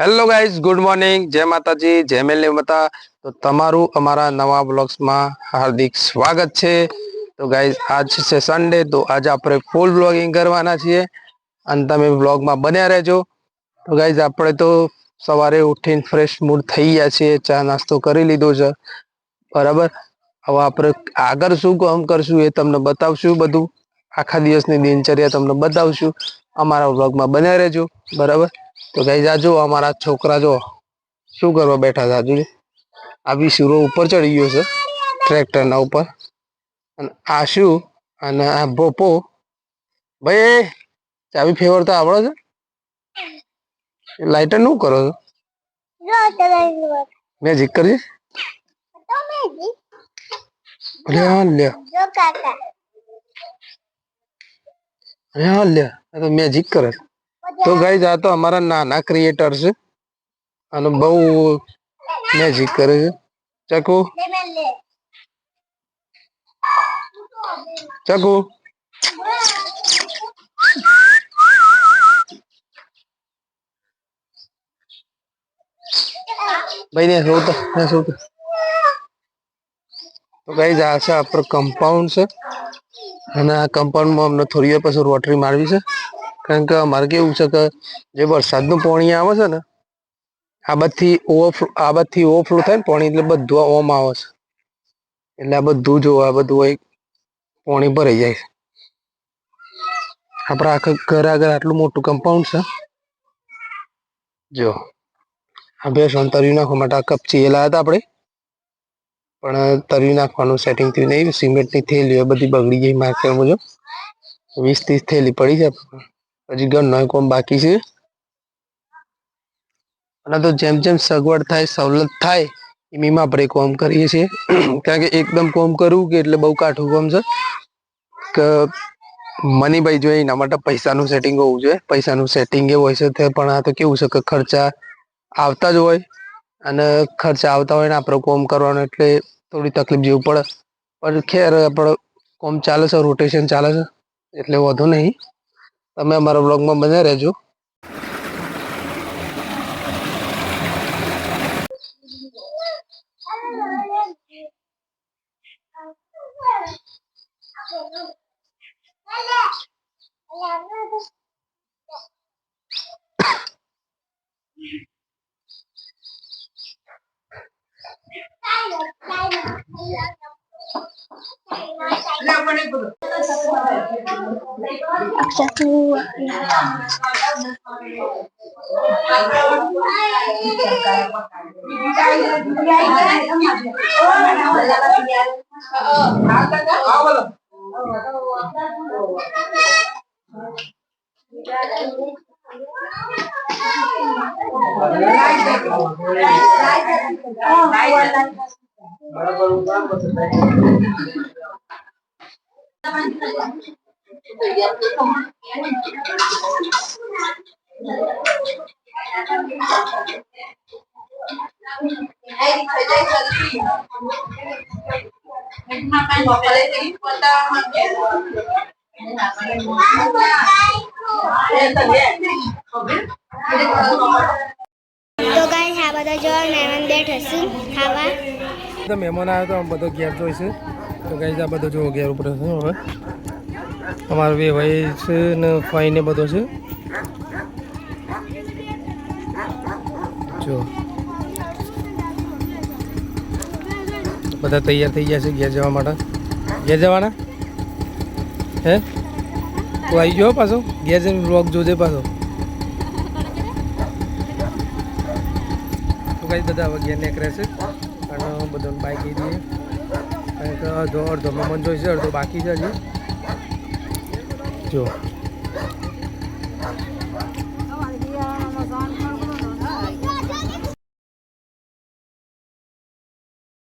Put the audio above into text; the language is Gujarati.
હેલો ગાઈઝ ગુડ મોર્નિંગ જય માતાજી, જય મેલની માતા. તો તમારું અમારા નવા બ્લોગ્સમાં હાર્દિક સ્વાગત છે. તો ગાઈઝ આજ છે સન્ડે તો આજે આપણે ફૂલ બ્લોગિંગ કરવાના છીએ. અને તમે બ્લોગમાં બન્યા રહેજો. તો ગાઈઝ આપણે તો સવારે ઉઠીને ફ્રેશ મૂડ થઈ ગયા છીએ. ચા નાસ્તો કરી લીધો છે. બરાબર? હવે આપણે આગળ શું કામ કરશું એ તમને બતાવશું બધું. આખા દિવસની દિનચર્યા તમને બતાવશું. અમારા બ્લોગમાં બન્યા રહેજો. બરાબર? તો ગઈ જાજો અમારા છોકરા જો શું કરવા બેઠા જાજુ આ બી વિશુરો ઉપર ચડી ગયો છે ટ્રેક્ટરના ઉપર. અને આ શું અને આ ભોપો ભાઈ ચાવી ફેવરતા આવડે છે? લાઇટરનું કરો છો? મેજિક કરજે મેજિક કરે છે. તો ગાઈઝ આ તો અમારા નાના ક્રિએટર છે. અને બહુ મેજિક કરે છે. ચકુ. ચકુ. ભાઈ ને શું શું તો. ગાઈઝ આ છે આપણું કમ્પાઉન્ડ છે. અને આ કમ્પાઉન્ડમાં અમને થોડી પછી રોટરી મારવી છે. કારણ કે અમારે કેવું છે કે જે વરસાદનું પાણી આવે છે ને, આ બધી ઓવરફ્લો આ બધી ઓવરફ્લો થાય ને પાણી, એટલે બધું ઓમ આવે છે. એટલે આ બધું જો, આ બધું હોય, પાણી ભરાઈ જાય છે. આપણા આખા ઘર આગળ આટલું મોટું કમ્પાઉન્ડ છે. જો, આ બે તર્યું નાખવા માટે આ કપચી એ લાવ્યા હતા આપણે. પણ તર્યું નાખવાનું સેટિંગ થયું નહીં, સિમેન્ટની થેલી એ બધી બગડી ગઈ માર્કેટ મુજબ વીસ ત્રીસ થેલી પડી છે. હજી ઘરનો કોમ બાકી છે. અને તો જેમ જેમ સગવડ થાય, સવલત થાય, એમ આપણે કોમ કરીએ છીએ. કારણ કે એકદમ કોમ કરવું કે એટલે બહુ કાઠું કોમ છે. કે મનીભાઈ જોઈએ એના માટે પૈસાનું સેટિંગ હોવું જોઈએ. પૈસાનું સેટિંગ એ હોય છે તે પણ આ તો કેવું છે કે ખર્ચા આવતા જ હોય. અને ખર્ચા આવતા હોય ને આપણે કોમ કરવાનો એટલે થોડી તકલીફ જેવું પડે. પણ ખેર આપણે કોમ ચાલે છે રોટેશન ચાલે છે. એટલે વધુ નહીં. તમે અમારા બ્લોગમાં બન્યા રહેજો તો ગાઈસ આ બધા જો મહેમાન બેઠા છે ખાવા તો મહેમાન આવ્યો તો બધો ઘેર જોઈશું. તો કઈ આ બધો જો ઘેર ઉપર હવે. અમારો ભાઈ છે ને ફાઈ ને બધો છે. જો. બધા તૈયાર થઈ ગયા છે ઘેર જવા માટે. ઘેર જવાના? હે? તું આવી ગયો પાછો? ઘેર જઈને બ્લોગ જોજે પાછો. તો કઈ બધા હવે ઘેર નીકળે છે. અને બધાને બાઈક લઈ દઈએ કારણ કે અડધો અડધો મમન જોઈશે અડધો બાકી છે હજી. જો.